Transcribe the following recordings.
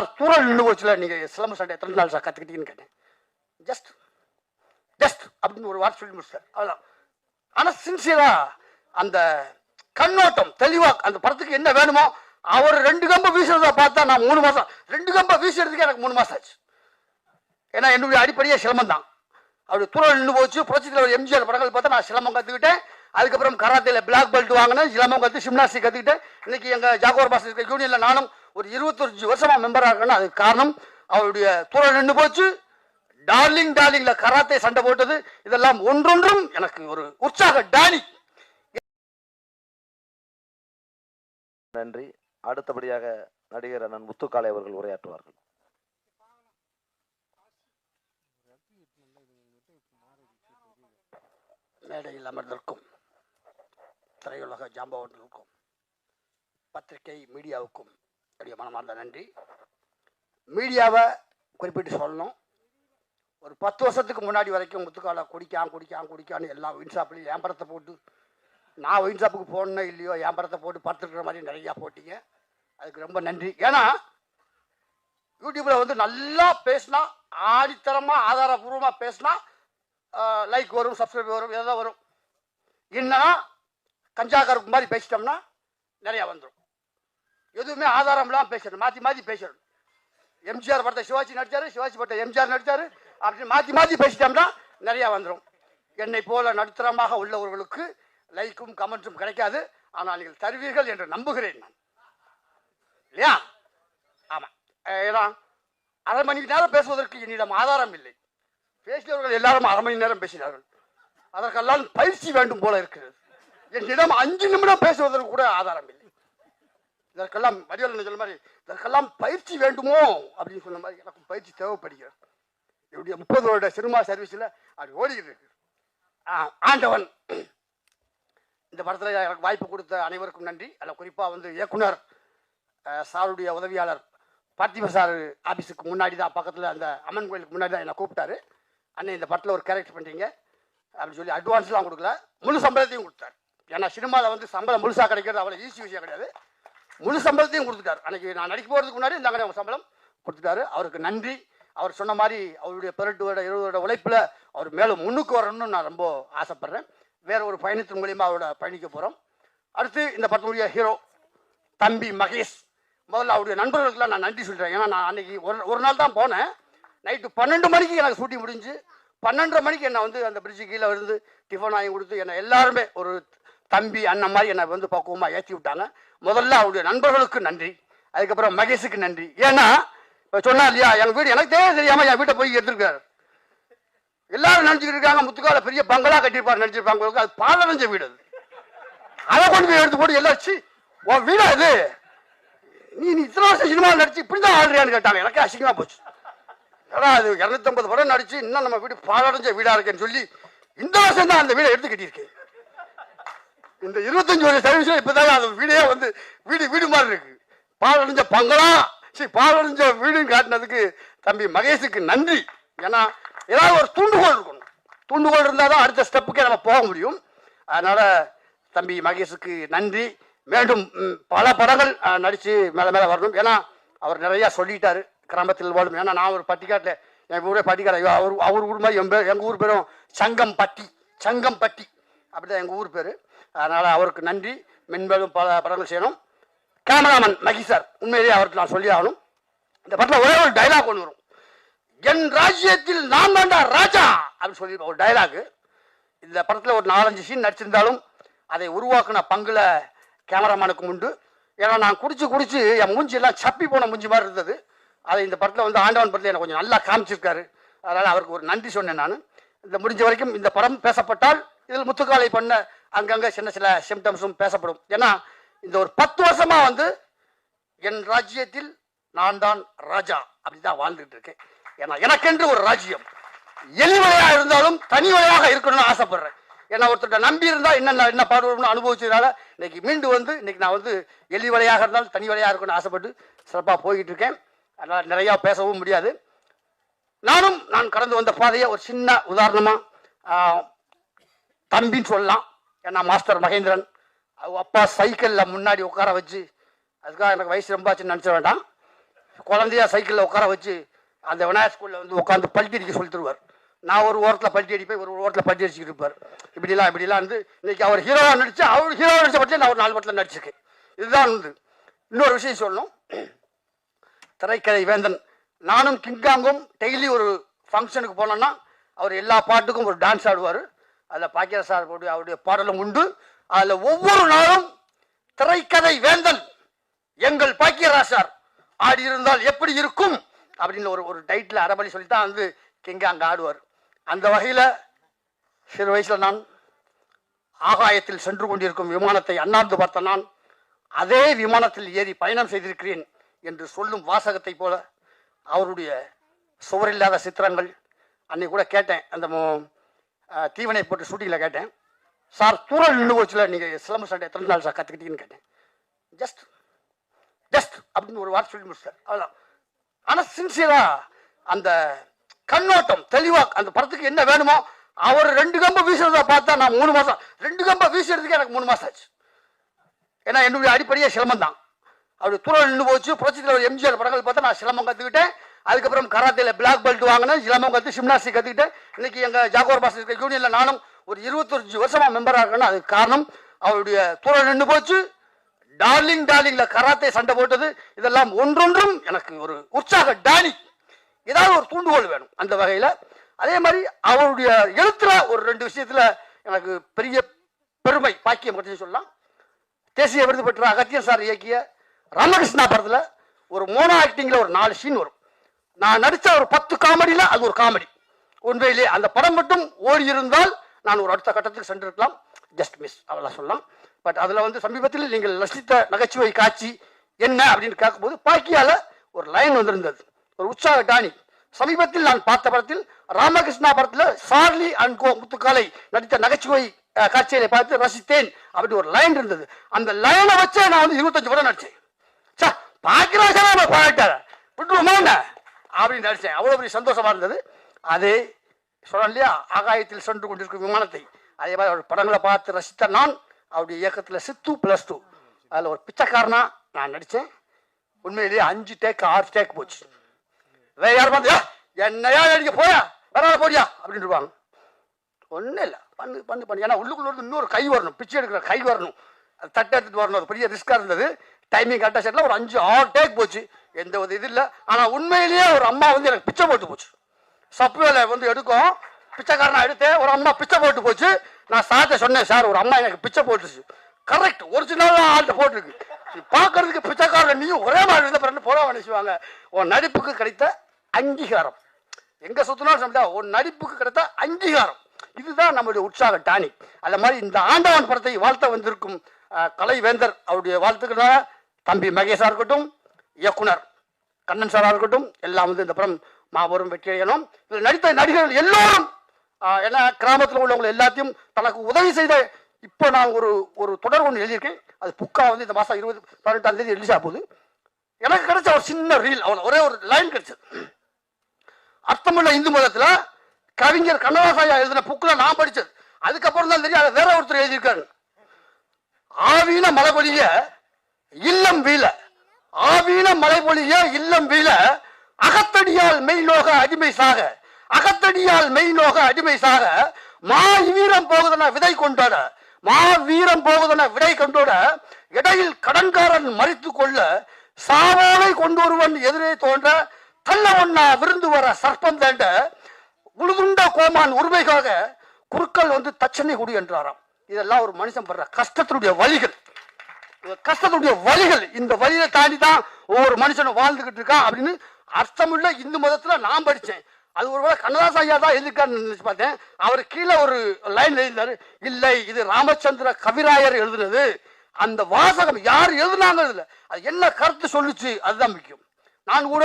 Sir தூரல் நின்று போச்சுல நீங்கள் சிலம்பு சண்டை எத்தனை நாள் சார் கற்றுக்கிட்டீங்கன்னு கேட்டேன். ஜஸ்ட் ஜஸ்ட் அப்படின்னு ஒரு வார்த்தை சொல்லி முடிச்சார் அவ்வளோதான் ஆனால் சின்சியராக அந்த கண்ணோட்டம் தெளிவாக அந்த படத்துக்கு என்ன வேணுமோ அவர் ரெண்டு கம்பை வீசுறத பார்த்தா நான் மூணு மாதம் ரெண்டு கம்பை வீசுறதுக்கு எனக்கு மூணு மாதம் ஆச்சு. ஏன்னா என்னுடைய அடிப்படையே சிலம்பம் தான் அவர் தூரம் நின்று போச்சு. புரட்சித்தில் ஒரு எம்ஜிஆர் படங்கள் பார்த்தா நான் சிலம்பம் கற்றுக்கிட்டேன் அதுக்கப்புறம் கராத்தையில் பிளாக் பெல்ட் வாங்கினேன். சிலம்பம் கற்று சிம்னாசி கற்றுக்கிட்டேன் இன்னைக்கு எங்கள் ஜாகோர் பாஸ் இருக்க யூனியனில் நானும் ஒரு இருபத்தஞ்சு வருஷமாக மெம்பராக இருக்கேன்னா அதுக்கு காரணம் அவருடைய தூரம் நின்று போச்சு. டார்லிங் டார்லிங்ல கராத்தே சண்டை போட்டது. இதெல்லாம் ஒன்றொன்றும் எனக்கு ஒரு உற்சாக டானி. நன்றி. அடுத்தபடியாக நடிகர் அண்ணன் முத்துக்காளை அவர்கள் உரையாற்றுவார்கள். மேடையில் அமர்ந்திருக்கும் திரையுலக ஜாம்பவர்களுக்கும் பத்திரிகை மீடியாவுக்கும் என்னுடைய மனமார்ந்த நன்றி. மீடியாவை குறிப்பிட்டு சொல்லணும். ஒரு பத்து வருஷத்துக்கு முன்னாடி வரைக்கும் முத்துக்கால குடிக்கான் குடிக்கான் குடிக்கான்னு எல்லா ஒயின் ஷாப்லையும் போட்டு நான் ஒயின் ஷாப்புக்கு இல்லையோ ஏம்பரத்தை போட்டு படுத்துக்கிற மாதிரி நிறையா போட்டீங்க. அதுக்கு ரொம்ப நன்றி. ஏன்னா யூடியூப்பில் வந்து நல்லா பேசினா ஆடித்தரமாக ஆதாரபூர்வமாக பேசினா லைக் வரும் சப்ஸ்கிரைப் வரும் ஏதோ வரும். என்னன்னா கஞ்சாக்கருக்கு மாதிரி பேசிட்டோம்னா நிறையா வந்துடும் எதுவுமே ஆதாரம் இல்லாமல் பேசணும் மாற்றி மாற்றி பேசணும் எம்ஜிஆர் படத்தை சிவாஜி நடித்தார் சிவாஜி படத்தை எம்ஜிஆர் நடித்தார் அப்படின்னு மாற்றி மாற்றி பேசிட்டோம்னா நிறையா வந்துடும் என்னை போல நடுத்தரமாக உள்ளவர்களுக்கு லைக்கும் கமெண்ட்டும் கிடைக்காது. ஆனால் நீங்கள் தருவீர்கள் என்று நம்புகிறேன் நான். இல்லையா? ஆமாம் ஏன்னா அரை மணி நேரம் பேசுவதற்கு என்னிடம் ஆதாரம் இல்லை. பேசியவர்கள் எல்லாரும் அரை மணி நேரம் பேசினார்கள். அதற்கெல்லாம் பயிற்சி வேண்டும் போல இருக்கிறது. என்னிடம் அஞ்சு நிமிடம் பேசுவதற்கு கூட ஆதாரம் இல்லை. இதற்கெல்லாம் வடிவல் சொன்ன மாதிரி இதற்கெல்லாம் பயிற்சி வேண்டுமோ அப்படின்னு சொன்ன மாதிரி எனக்கு பயிற்சி தேவைப்படுகிறது. என்னுடைய முப்பது வருட சினிமா சர்வீஸில் அப்படி ஓடிக்கிட்டு இருக்கு. ஆ, ஆண்டவன். இந்த படத்தில் எனக்கு வாய்ப்பு கொடுத்த அனைவருக்கும் நன்றி. அதில் குறிப்பாக வந்து இயக்குனர் சாருடைய உதவியாளர் பார்த்திப சார் ஆஃபீஸுக்கு முன்னாடி தான் பக்கத்தில் அந்த அம்மன் கோயிலுக்கு முன்னாடி தான் என்னை கூப்பிட்டாரு. அண்ணன் இந்த படத்தில் ஒரு கேரக்டர் பண்ணுறீங்க அப்படின்னு சொல்லி அட்வான்ஸ்லாம் கொடுக்கல. முழு சம்பளத்தையும் கொடுத்தாரு. ஏன்னா சினிமாவில் வந்து சம்பளம் முழுசாக கிடைக்கிறது அவ்வளோ ஈஸி விஷயம் கிடையாது. முழு சம்பளத்தையும் கொடுத்துட்டார். அன்னைக்கு நான் நடிக்க போகிறதுக்கு முன்னாடி இந்த சம்பளம் கொடுத்துட்டாரு. அவருக்கு நன்றி. அவர் சொன்ன மாதிரி அவருடைய பதினெட்டு வருட இருபது வருட உழைப்பில் அவர் மேலும் முன்னுக்கு வரணும்னு நான் ரொம்ப ஆசைப்பட்றேன். வேற ஒரு பயணத்தின் மூலியமாக அவரோட பயணிக்க போகிறோம் அடுத்து இந்த படத்துடைய ஹீரோ தம்பி மகேஷ். முதல்ல அவருடைய நண்பர்களுக்கெல்லாம் நான் நன்றி சொல்கிறேன் ஏன்னா நான் அன்னைக்கு ஒரு ஒரு நாள் தான் போனேன். நைட்டு பன்னெண்டு மணிக்கு எனக்கு ஷூட்டிங் முடிஞ்சு பன்னெண்டரை மணிக்கு என்னை வந்து அந்த பிரிட்ஜு கீழே இருந்து டிஃபன் வாங்கி கொடுத்து என்னை எல்லாருமே ஒரு தம்பி அண்ணன் மாதிரி என்னை வந்து பக்குவமாக ஏற்றி விட்டாங்க. முதல்ல அவருடைய நண்பர்களுக்கு நன்றி. அதுக்கப்புறம் மகேஷுக்கு நன்றி. ஏன்னா இப்போ சொன்னா இல்லையா எங்கள் வீடு எனக்கு தேவை தெரியாமல் என் வீட்டை போய் எடுத்துருக்காரு. எல்லாரும் நினச்சிக்கிட்டு இருக்காங்க முத்துக்கால பெரிய பங்களா கட்டிருப்பாரு நினச்சிருப்பாங்க அது பாலடைஞ்ச வீடு அது. அதை கொண்டு போய் எடுத்து போட்டு எல்லாம் உன் வீடா அது நீ நீ இத்தனை வருஷம் சினிமா நடிச்சு இப்படி தான் ஆடுறியான்னு கேட்டாங்க. எனக்கு அசிங்கமாக போச்சு. ஏன்னா அது இரநூத்தம்பது படம் நடிச்சு இன்னும் நம்ம வீடு பாலடைஞ்ச வீடாக இருக்கேன்னு சொல்லி இந்த வருஷம் தான் அந்த வீடை எடுத்து கட்டியிருக்கேன். இந்த இருபத்தஞ்சு வருஷம் சர்வீஸ்ல இப்பதான் அந்த வீடே வந்து வீடு வீடு மாதிரி இருக்கு. பாலடைஞ்ச பங்களா. சரி பாலடைஞ்ச வீடுன்னு காட்டினதுக்கு தம்பி மகேஷுக்கு நன்றி. ஏன்னா ஏதாவது ஒரு தூண்டுகோல் இருக்கணும். தூண்டுகோல் இருந்தால் தான் அடுத்த ஸ்டெப்புக்கே நம்ம போக முடியும். அதனால தம்பி மகேஷுக்கு நன்றி. மீண்டும் பல படங்கள் நடித்து மேலே மேலே வரணும். ஏன்னா அவர் நிறையா சொல்லிட்டாரு. கிராமத்தில் வாழும். ஏன்னா நான் ஒரு பட்டிக்காட்டில் என் ஊரே பட்டிக்காடு. ஐயோ, அவர் அவர் ஊர் மாதிரி என் பேர் எங்கள் ஊர் பேரும் சங்கம் பட்டி சங்கம் பட்டி அப்படி அப்படிதான் எங்கள் ஊர் பேர். அதனால் அவருக்கு நன்றி. மென்மேலும் பல படங்கள் செய்யணும். கேமராமேன் மகி சார் உண்மையிலேயே அவருக்கு நான் சொல்லி ஆகணும். இந்த படத்தில் ஒரே ஒரு டைலாக் ஒன்று வரும். என் ராஜ்யத்தில் நான் தாண்டா ராஜா அப்படின்னு சொல்லி ஒரு டைலாகு இந்த படத்தில் ஒரு நாலஞ்சு சீன் நடிச்சிருந்தாலும் அதை உருவாக்கின பங்கில் கேமராமேனுக்கும் உண்டு. ஏன்னா நான் குடிச்சு குடிச்சு என் மூஞ்சி எல்லாம் சப்பி போன மூஞ்சி மாதிரி இருந்தது. அதை இந்த படத்தில் வந்து ஆண்டவன் படத்தில் எனக்கு கொஞ்சம் நல்லா காமிச்சிருக்காரு. அதனால் அவருக்கு ஒரு நன்றி சொன்னேன் நான். இந்த முடிஞ்ச வரைக்கும் இந்த படம் பேசப்பட்டால் இதில் முத்துக்காலை பண்ண அங்கங்கே சின்ன சில சிம்டம்ஸும் பேசப்படும். ஏன்னா இந்த ஒரு பத்து வருஷமாக வந்து என் ராஜ்யத்தில் நான் தான் ராஜா அப்படிதான் வாழ்ந்துட்டு இருக்கேன். ஏன்னா எனக்கென்று ஒரு ராஜ்யம். எலி இருந்தாலும் தனி வலையாக இருக்கணும்னு ஆசைப்படுறேன். ஏன்னா ஒருத்தர்கிட்ட நம்பி இருந்தால் என்ன என்ன பாடுவோம்னு அனுபவிச்சதுனால இன்னைக்கு மீண்டு வந்து இன்னைக்கு நான் வந்து எலி வலையாக இருந்தாலும் தனி வலையாக இருக்கணும்னு ஆசைப்பட்டு சிறப்பாக போய்கிட்டு இருக்கேன். அதனால் நிறையா பேசவும் முடியாது. நானும் நான் கடந்து வந்த பாதையை ஒரு சின்ன உதாரணமாக தம்பின்னு சொல்லலாம். ஏன்னா மாஸ்டர் மகேந்திரன். அவங்க அப்பா சைக்கிளில் முன்னாடி உட்கார வச்சு அதுக்காக எனக்கு வயசு ரொம்ப ஆச்சுன்னு நினச்ச வேண்டாம். குழந்தையா சைக்கிளில் உட்கார வச்சு அந்த விநாயகர் ஸ்கூலில் வந்து உட்காந்து பல்ட்டி அடிக்க சொல்லி தருவார். நான் ஒரு ஓரத்தில் பல்ட்டி அடிப்பேன் ஒரு ஓரத்தில் பல்ட்டி அடிச்சுக்கிட்டு இருப்பார். இப்படிலாம் இப்படிலாம் வந்து இன்னைக்கு அவர் ஹீரோவாக நடிச்சு அவர் ஹீரோவாக நடிச்ச பட்சம் நான் ஒரு நாலு படத்தில் நடிச்சிருக்கேன். இதுதான் வந்து. இன்னொரு விஷயம் சொல்லணும். திரைக்கதை வேந்தன். நானும் கிங்காங்கும் டெய்லி ஒரு ஃபங்க்ஷனுக்கு போனோன்னா அவர் எல்லா பாட்டுக்கும் ஒரு டான்ஸ் ஆடுவார். அதில் பாக்கிய சார் அவருடைய அவருடைய பாடலும் உண்டு. அதில் ஒவ்வொரு நாளும் திரைக்கதை வேந்தன் எங்கள் பாக்கியராசார் ஆடி இருந்தால் எப்படி இருக்கும்? அப்படின்னு ஒரு ஒரு டைட்டில் அரைபடி சொல்லி தான் வந்து கிங்க அங்கே ஆடுவார். அந்த வகையில் சிறு வயசில் நான் ஆகாயத்தில் சென்று கொண்டிருக்கும் விமானத்தை அண்ணாந்து பார்த்த நான் அதே விமானத்தில் ஏறி பயணம் செய்திருக்கிறேன் என்று சொல்லும் வாசகத்தை போல அவருடைய சுவரில்லாத சித்திரங்கள். அன்னைக்கு கூட கேட்டேன் அந்த தீவனை போட்டு ஷூட்டிங்கில் கேட்டேன். சார் தூரல் நின்று போச்சுல நீங்கள் சிலம்பு சண்டை எத்தனை நாள் சார் கற்றுக்கிட்டீங்கன்னு கேட்டேன். ஜஸ்ட் ஜஸ்ட் அப்படின்னு ஒரு வார்த்தை சொல்லி முடிச்சார் அவ்வளோதான் ஆனால் சின்சியராக அந்த கண்ணோட்டம் தெளிவாக அந்த படத்துக்கு என்ன வேணுமோ அவர் ரெண்டு கம்பை வீசுறத பார்த்தா நான் மூணு மாதம் ரெண்டு கம்பை வீசுறதுக்கு எனக்கு மூணு மாதம் ஆச்சு. ஏன்னா என்னுடைய அடிப்படையே சிலம்பம் தான் அவர் தூரம் நின்று போச்சு புரட்சித்தில் ஒரு எம்ஜிஆர் படங்கள் பார்த்தா நான் சிலம்பம் கற்றுக்கிட்டேன் அதுக்கப்புறம் கராத்தேல பிளாக் பெல்ட் வாங்கினேன். சிலம்பம் கற்று ஜிம்னாஸ்டிக் கற்றுக்கிட்டேன் இன்னைக்கு எங்கள் ஜாகோர் பாஸ் இருக்க யூனியனில் நானும் ஒரு இருபத்தஞ்சு வருஷமாக மெம்பராக இருக்கேன்னா அதுக்கு காரணம் அவருடைய தூரம் நின்று போச்சு. டார்லிங் டார்லிங்ல கராத்தே சண்டை போட்டது. இதெல்லாம் ஒன்றொன்றும் எனக்கு ஒரு உற்சாக டானி ஏதாவது ஒரு தூண்டுகோல் வேணும் அந்த வகையில். அதே மாதிரி அவருடைய எழுத்துல ஒரு ரெண்டு விஷயத்தில் எனக்கு பெரிய பெருமை பாக்கியம் பற்றி சொல்லலாம். தேசிய விருது பெற்ற அகத்தியன் சார் இயக்கிய ராமகிருஷ்ணா படத்தில் ஒரு மோனோ ஆக்டிங்கில் ஒரு நாலு சீன் வரும். நான் நடித்த ஒரு பத்து காமெடியில் அது ஒரு காமெடி. உண்மையிலே அந்த படம் மட்டும் ஓடி இருந்தால் நான் ஒரு அடுத்த கட்டத்துக்கு சென்றிருக்கலாம். ஜஸ்ட் மிஸ் அவ்வளோ சொல்லலாம். பட் அதில் வந்து சமீபத்தில் நீங்கள் ரசித்த நகைச்சுவை காட்சி என்ன அப்படின்னு கேட்கும்போது பாக்கியால ஒரு லைன் வந்திருந்தது. ஒரு உற்சாக டானி. சமீபத்தில் நான் பார்த்த படத்தில் ராமகிருஷ்ணா படத்தில் சார்லி அண்ட் கோ முத்துக்காலை நடித்த நகைச்சுவை காட்சிகளை காட்சியை பார்த்து ரசித்தேன் அப்படின்னு ஒரு லைன் இருந்தது. அந்த லைனை வச்சே நான் வந்து இருபத்தஞ்சு படம் நடிச்சேன். சார் பார்க்கிறாங்க பாட்டார விட்டுருவோமா என்ன? அப்படின்னு நினச்சேன். அவ்வளோ பெரிய சந்தோஷமாக இருந்தது. அதே சொன்னேன் இல்லையா? ஆகாயத்தில் சென்று கொண்டிருக்கும் விமானத்தை. அதே மாதிரி அவர் படங்களை பார்த்து ரசித்த நான் அவருடைய இயக்கத்தில் சித்து ப்ளஸ் டூ அதில் ஒரு பிச்சைக்காரனா நான் நடித்தேன் உண்மையிலேயே அஞ்சு டேக் ஆறு டேக் போச்சு. வேற யார் பார்த்தியா என்னையா நடிக்க போயா வராத போடியா அப்படின்னு இருப்பாங்க. ஒன்றும் இல்லை. பண்ணு பண்ணு பண்ணு. ஏன்னா உள்ளுக்குள்ள இருந்து இன்னொரு கை வரணும். பிச்சை எடுக்கிற கை வரணும். அது தட்டை எடுத்துட்டு வரணும். அது பெரிய ரிஸ்க்காக இருந்தது. டைமிங் கரெக்டாக செட்டில் ஒரு அஞ்சு ஆறு டேக் போச்சு. எந்த ஒரு இது இல்லை. ஆனால் உண்மையிலேயே ஒரு அம்மா வந்து எனக்கு பிச்சை போட்டு போச்சு. சப்வேல வந்து எடுக்கும். பிச்சைக்காரனை எடுத்தேன் ஒரு அம்மா பிச்சை போட்டு போச்சு. நான் சார்ட்ட சொன்னேன் சார் ஒரு அம்மா எனக்கு பிச்சை போட்டுச்சு கரெக்ட் ஒரிஜினலாக ஆள்கிட்ட போட்டிருக்கு. நீ பார்க்கறதுக்கு பிச்சைக்காரன் நீயும் ஒரே மாதிரி இருந்த பிறகு போட நினைச்சுவாங்க. உன் நடிப்புக்கு கிடைத்த அங்கீகாரம். எங்கே சுற்றினாலும் சொல்லிட்டா உன் நடிப்புக்கு கிடைத்த அங்கீகாரம். இதுதான் நம்மளுடைய உற்சாக டானி அந்த மாதிரி இந்த ஆண்டவன் படத்தை வாழ்த்த வந்திருக்கும் கலைவேந்தர் அவருடைய வாழ்த்துக்கள தம்பி மகேஷா இருக்கட்டும் இயக்குனர் கண்ணன் சாரா இருக்கட்டும் எல்லாம் வந்து இந்த படம் மாபெரும் வெற்றி அடையணும். இதில் நடித்த நடிகர்கள் எல்லோரும் ஏன்னா கிராமத்தில் உள்ளவங்க எல்லாத்தையும் தனக்கு உதவி செய்த இப்போ நான் ஒரு ஒரு தொடர் ஒன்று எழுதியிருக்கேன். அது புக்கா வந்து இந்த மாதம் இருபது பதினெட்டாம் தேதி ரிலீஸ் ஆக போகுது. எனக்கு கிடைச்ச ஒரு சின்ன ரீல் அவ்வளோ ஒரே ஒரு லைன் கிடைச்சது. அர்த்தமுள்ள இந்து மதத்தில் கவிஞர் கண்ணதாசாயா எழுதின புக்கில் நான் படித்தது அதுக்கப்புறம் தான் தெரியும் அதை வேற ஒருத்தர் எழுதியிருக்காரு. ஆவீன மலை பொழிய இல்லம் வீழ. ஆவீன மலை பொழிய இல்லம் வீழ. அகத்தடியால் மெய்நோக அடிமை சாக. அகத்தடியால் மெய்நோக அடிமை சாக. மா வீரம் போகுதன விதை கொண்டாட. மா வீரம் போகுதன விடை கொண்டோட. இடையில் கடன்காரன் மறித்து கொள்ள. சாவோலை கொண்டொருவன் எதிரே தோன்ற. தள்ள ஒன்னா விருந்து வர சர்ப்பம் தேண்ட உழுதுண்ட கோமான் உரிமைக்காக குருக்கள் வந்து தச்சனை குடி என்றாராம். இதெல்லாம் ஒரு மனுஷன் படுற கஷ்டத்தினுடைய வழிகள். கஷ்டத்துடைய வழிகள் இந்த வழியை தாண்டி தான் ஒவ்வொரு மனுஷனும் வாழ்ந்துகிட்டு இருக்கான் அப்படின்னு அர்த்தமுள்ள இந்து மதத்துல நான் படிச்சேன். அது ஒருவேளை கண்ணதாச ஐயா தான் எழுதிருக்காருன்னு நினைச்சு பார்த்தேன். அவர் கீழே ஒரு லைன் எழுதினாரு இல்லை இது ராமச்சந்திர கவிராயர் எழுதுனது. அந்த வாசகம் யார் எழுதுனாங்க இதுல அது என்ன கருத்து சொல்லுச்சு அதுதான் முக்கியம். நான் கூட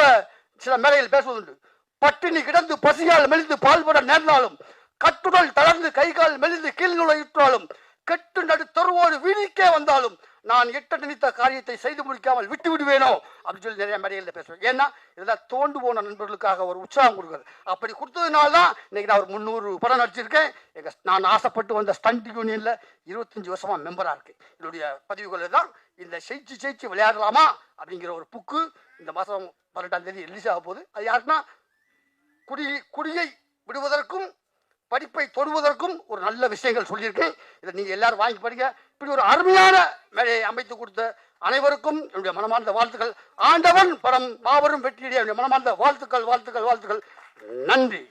சில மேடையில் பேசுவதுண்டு பட்டினி கிடந்து பசியால் மெலிந்து பால்பட நேர்ந்தாலும் கட்டுடல் தளர்ந்து கை கால் மெலிந்து கீழ்நுழை இட்டாலும் கெட்டு நடு தெருவோடு வீதிக்கே வந்தாலும் நான் எட்ட நினைத்த காரியத்தை செய்து முடிக்காமல் விட்டு விடுவேனோ? அப்படின்னு சொல்லி நிறைய மேடைகளில் பேசுவேன். ஏன்னா இதெல்லாம் தோண்டு போன நண்பர்களுக்காக ஒரு உற்சாகம் கொடுக்குறது. அப்படி கொடுத்ததுனால தான் இன்னைக்கு நான் ஒரு முந்நூறு படம் நடிச்சிருக்கேன். எங்க நான் ஆசைப்பட்டு வந்த ஸ்டண்ட் யூனியன்ல இருபத்தஞ்சு வருஷமா மெம்பராக இருக்கேன். என்னுடைய பதிவுகள் தான் இந்த ஜெயிச்சு ஜெயிச்சு விளையாடலாமா அப்படிங்கிற ஒரு புக்கு இந்த மாதம் பன்னெண்டாம் தேதி ரிலீஸ் ஆக போகுது. அது யாருன்னா குடி குடியை விடுவதற்கும் படிப்பை தொடுவதற்கும் ஒரு நல்ல விஷயங்கள் சொல்லியிருக்கேன் இதை நீங்கள் எல்லாரும் வாங்கி படிங்க. இப்படி ஒரு அருமையான மேலையை அமைத்து கொடுத்த அனைவருக்கும் என்னுடைய மனமார்ந்த வாழ்த்துக்கள். ஆண்டவன் பரம் மாபெரும் வெற்றியுடைய என்னுடைய மனமார்ந்த வாழ்த்துக்கள் வாழ்த்துக்கள் வாழ்த்துக்கள். நன்றி.